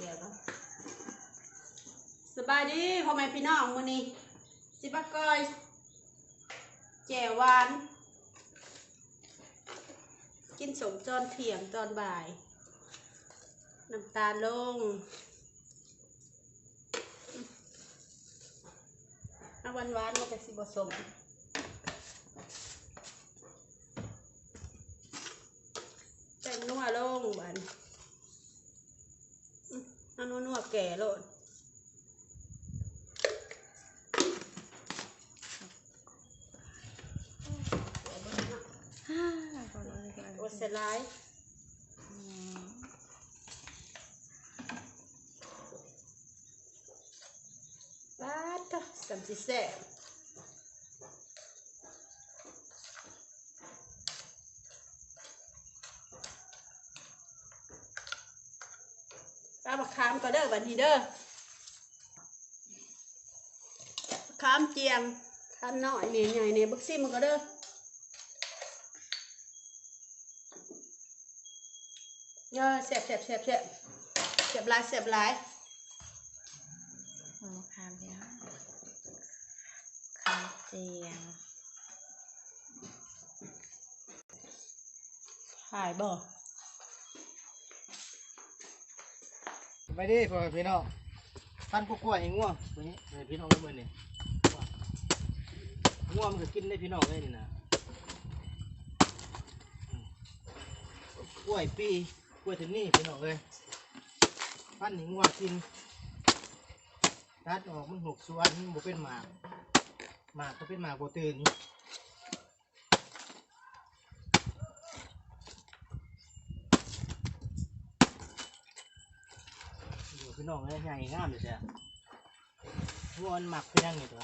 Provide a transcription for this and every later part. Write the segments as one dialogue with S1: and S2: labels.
S1: จียวสบายดีพ่อแม่พี่น้องมื้อนี้สิบะก้อยแจ่วหวาน กินสมจอนเที่ยงตอนบ่าย น้ำตาลลงเอาหวานหวานมันจะสิบสมแป้งนัวลงหวานอื้อเอานัวนัวๆแก่โลดโอเสร็จไลายป้าดเถอสามสิแซ่บป้าบักขามก็เด้อบันทีเด้อบักขามเจียงขามน้อยเนี่ยใหญ่เนี่ยบักซิมันก็เด้อ เออเสียบเสียบเสียบเสียบเสียบหลายเสียบหลาย
S2: หมูคามเดียวคามเจียง
S1: หายบ่
S3: ไปดิพ่อแม่พี่น้องท่านก็กล้วยให้ง่วงตัวนี้ให้พี่น้องเมื่อนี่ง่วงมันก็กินได้พี่น้องเลยนี่นะอืมกล้วยปี กล้วยถึงนี่พี่น้องเลยพันให้ง่วงกินตัดออกมันหกส่วนมันบ่เป็นหมากหมากก็เป็นหมากโบตื่นอยู่พี่น้องเลยใหญ่งามเลยจ้ะง่วมันหมักเป็นยังไงตัว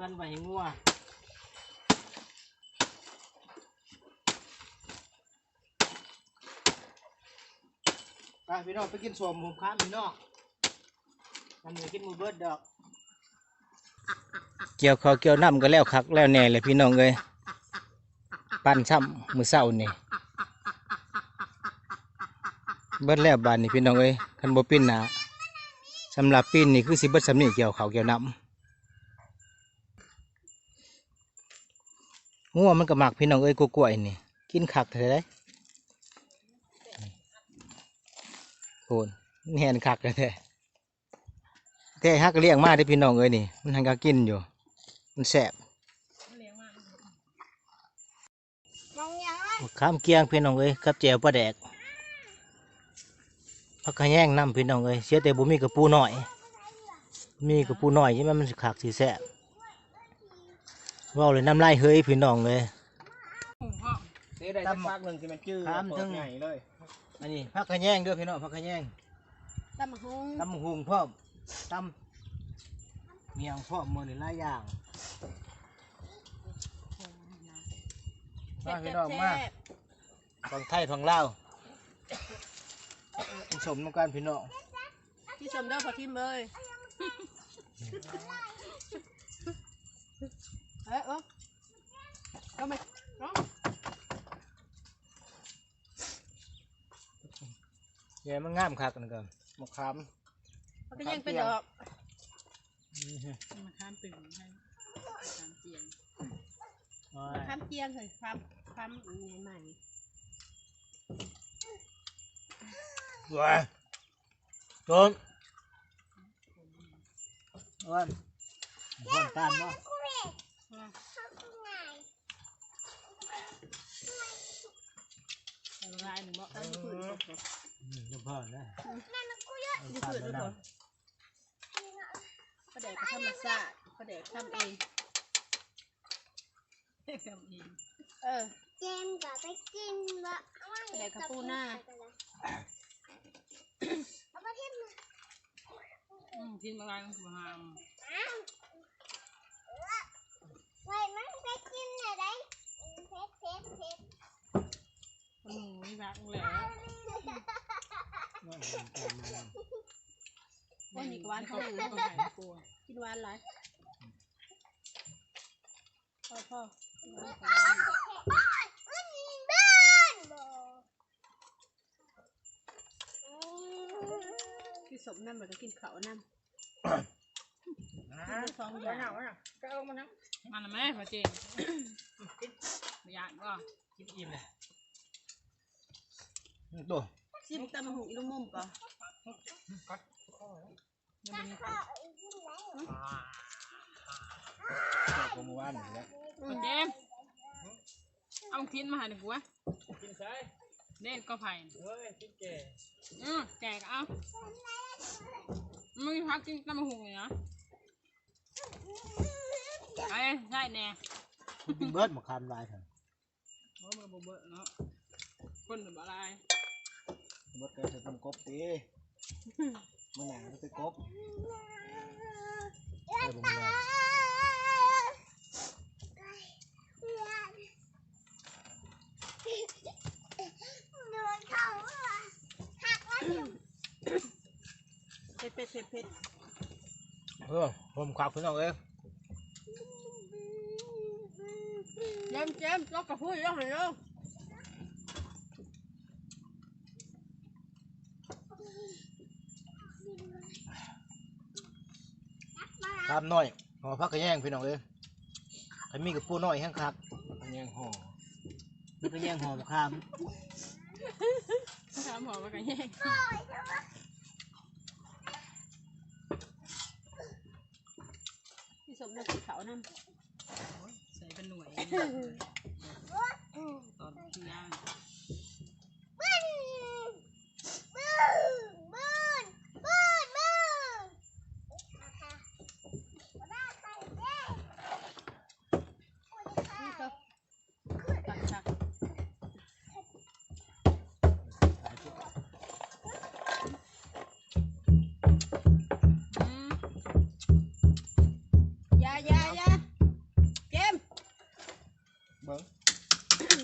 S3: กันไปให้ง่วไปพี่น้องไปกินสวมผมค้ามพี่น้องมันจะกินหมูเบิร์ดดอก เกี่ยวเขาเกี่ยวน้ำก็แล้วคักแล้วแน่เลยพี่น้องเลยปั้นช่ำมือเศร้านี่เบิดแล้วบานนี่พี่น้องเอ้ยคันบ่ปิ้นนาสำหรับปิ้นนี่คือสิเบิดสำนี่เกี่ยวเขาเกี่ยวน้ำ งัวมันก็มักพี่น้องเอ้ยกล้วยๆนี่กินคักเท่าไรโอนนี่แหนคักเลยแท้แต่ฮักก็เลี้ยงมาได้อพี่น้องเอ้ยนี่ มันทันก็กินอยู่ มันแสบ
S2: มองยังไง
S3: ข้ามเกียงพี่น้องเอ้ยกับแจวปลาแดกพักขะแยงน้ำพี่น้องเอ้ยเสียแต่บุมีกระปูหน่อย มีกระปูหน่อยใช่ไหมมันสิขากสีแสบเว่าเลยน้ำลายเฮ้ยพี่น้องเลย
S4: นี่ได้สักพักหนึ่งที่มันจืด
S3: ถามถึง
S4: ใหญ่เลย
S3: อันนี้พักขะแยงเด้วยพี่น้องพักขะแยง
S1: ตำมะฮุง
S3: ตำหุงพร้อมตำเมียงพร้อมมือนี่หลายอย่างมาพี่น้องมา
S1: แซ่บ
S3: ฝั่งไทยฝั่งลาวผสมน้ำกันพี่น้อง
S1: ๆที่ชมเด้อพอทิมเลย เอ้ยเอ้ยเอาไหมเอา
S3: เดี๋ยวมันงามคักนะกันมะขาม
S1: มันก็ยังเป็นดอก
S2: มาข้ามตึงให้คามเจียง
S3: ว้า
S1: ข้ามเจียงเลยข้ามข้ามใหม่
S3: ว้าต้นวันวันตานเนาะ
S2: ลายหนึ่งบ่
S1: ๆตั้งที่ผืนสด
S3: อืมน้ำพ่อนะ
S1: ๆที่ผืนทุกคนก็แดกก็ธรรมชาติก็แดกทำเอง
S2: กับอี
S1: เออ
S5: เกมกับไปกินวะ
S1: แดกกระปูหน้า
S5: เอาไปเทียบมา
S2: อืมกินอะไรก็บ่หาม
S5: ไว้มันไปกินอะไรเพชรเพชรเพชร
S2: อืมมีรักแหละ
S1: วันนี้ก็หวาน
S2: เขา
S1: ขนาด
S2: ก็
S1: นั้น
S2: หายกลัว
S1: กินหวานหลายพ่อพ่อ
S5: มันบ้านบ่
S1: พี่สมนั่นมันก็กินเขาวนั่น
S3: นะ
S1: สอง
S4: มา
S1: อย่าง
S4: หนักมาหนักก็เอามาหนัก
S2: มันน่ะแม่พอจริง ไม่อยากก็
S3: กินอิ่มเลย ตัว
S1: ซิมตำหูอีลูกมุมก่อน
S2: ยังไม่มี
S5: ข้าวอีกที่ไหน
S3: ตัวเมื่อวานนี่แหละ
S2: พอเจมเอาทิ้นมาให้หนึ่งกูวะ
S4: กินใช่
S2: เด่นก็ไผ่
S4: เฮ้ยกินแก่
S2: อืมแจกเอามึงพักกินตำหูเลยนะไอ้ใช่แน่
S3: คุณกินเบิร์ดมาคามลายเถอะ
S2: โอ้มันบ่เบิ่เนาะคนหรืออะไร
S3: เบิร์ดก็จะทำกบตีมื่อไหร่ก็จะกบได้บ่มื่อไหร่
S5: โดนเขาหักแล้วอยู่
S1: เผ็ดเผ็ดเผ็ดเผ็ด
S3: เออผมขับคุณน้องเอ้ย
S1: เจมส์เจมส์ล็อกกระพุ้ยล็อกหน่อยเร็ว
S3: คามน้อยห่อพักกระแยงพี่น้องเอ้ยใครมีกับปูน้อยแห้งคักกระแยงห่อนี่กระแยงห่อมะขาม
S2: ถามหัวว่ากันแย่ง
S1: พี่สมนั่นกินเขาวนั่น
S2: ใส่เป็นหน่วย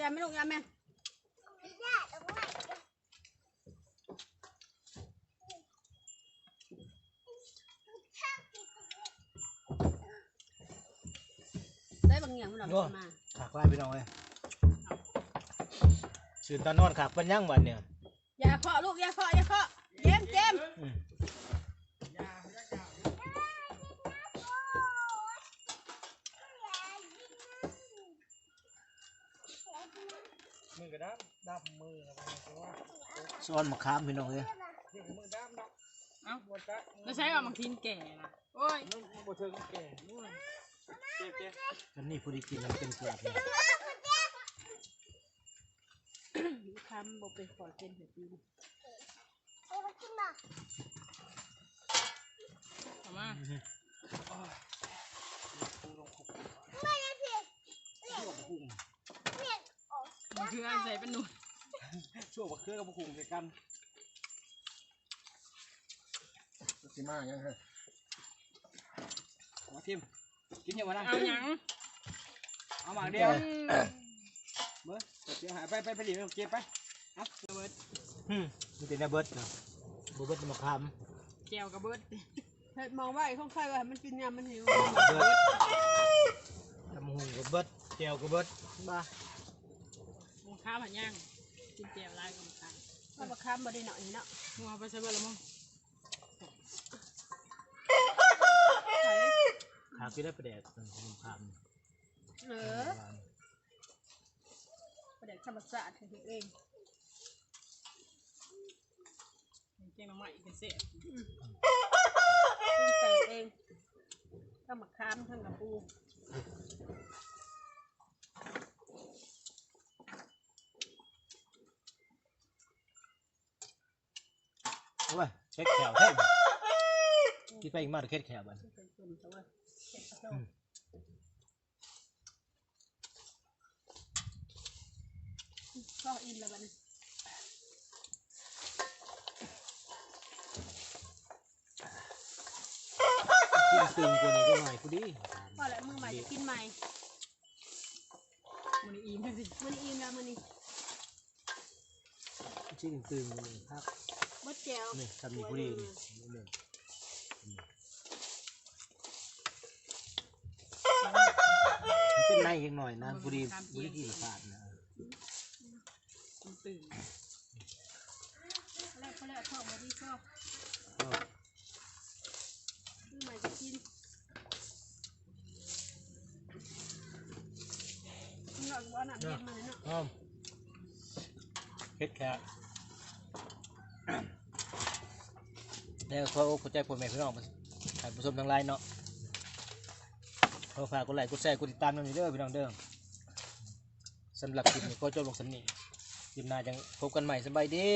S1: ยาไม่ลูกอยาแม่
S5: ย่าตรงไหน
S1: ได้บางอย่างมันหลับมา
S3: ขากลายพี่น้องเอ้ยสื่นตอนนอนขากเป็นยังวันเนี่ย
S1: อย่าเคาะลูกอย่าเคาะอย่าเคาะเจมส์เจมส์
S3: อืม
S4: มือกระด้ามดำมืออะไรเพราะว่า
S3: ซ้อนมะขามพี่น้องเอ้ย
S4: นี่มือด้ามดำ
S2: เอ้า
S4: บวชะ
S2: แล้วใช้เอามาทิ้นแก่นะโอ้ย
S4: มึงบวชเชิงแก่นู่นเจ็บเจ็บ
S3: กันนี่ผู้ดีกินมันเป็นเกลือเนี่ย
S1: ทำบอกเป็นขอเป็นแบบนี้
S5: เอ้ยมากินมา
S2: เอามา
S5: ไม่ได้เพียง
S2: มันคืออันใส่เป็นหน่วย
S4: ช่วงบักเครือกับบุคุงใส่กันสิมายังไงมาทิมกินยังวะนั่ง
S2: เอาหยัง
S4: เอาหมากเดียวเบ้อเดี๋ยวหายไปไปไปดิเก็บไป
S3: อืมมีแต่เนื้อเบิร์ดเนาะบ่เบิร์ดมะขาม
S2: แก้วกับเบิด
S1: เฮ้ยมองว่าไอ้ข้องไข่ว่ามันกินยามันหิว
S3: เบิร์ดตำหุงกับเบิร์ดแก้วกับเบิร์ดบ้า
S2: มึงข้าวผัดย่าง กินแก้วลายกับมึงข้าว
S1: ว่าบักข้ามบ่ได้หน่อยเนาะ
S2: มึงเอาไปใช้เบิดแล้วมึง
S1: ไข่
S3: ขาพี่ได้ประแดกเป็นมะขาม
S1: เออประเด็กธรรมศาสตร์เฮ็ดเอง
S2: แกงน้ำใหม่เป็นเศษ
S1: ปรุงแต่งเองทั้งมะขามทั้งกระปู
S3: โอ้ยเช็ดแขวแท้ที่ไปอีกมาเช็ดแขวบัน
S1: เป็นส่วนตัวเฮ็ดกระโดดก็อินแล้วบัดนี้
S3: กินตึงกว่านี้ก็หน่อยกูดี
S1: ว่าแล้วมือใหม่จะกินใหม่
S2: มันอิ่มสิ
S1: มันอิ่มแล้วมันนี่
S3: ชื่อตึงกว่านี้ครับ
S1: มดแก้ว
S3: นี่ทำนี่กูดีนี่นี่นี่เป็นในยังหน่อยนะบุรีบุรีกี่ขาดนะ
S2: มันตื่น
S1: แล้วพอแล้วทอดมาดีชอบ
S3: ก็
S1: คือใหม่จะกินคุณหลอกว่าน้ำเย็นมาเลยเนาะ
S3: อ้อมเฮ็ดแค่ แล้วขออกขอใจพ่อแม่พี่น้องท่านผู้ชมทั้งหลายเนาะขอฝากกดไลค์กดแชร์กดติดตามนั่นเด้อพี่น้องเด้อสำหรับคลิปนี้ก็จบลงสำนีคลิปหน้าจังพบกันใหม่สบายดี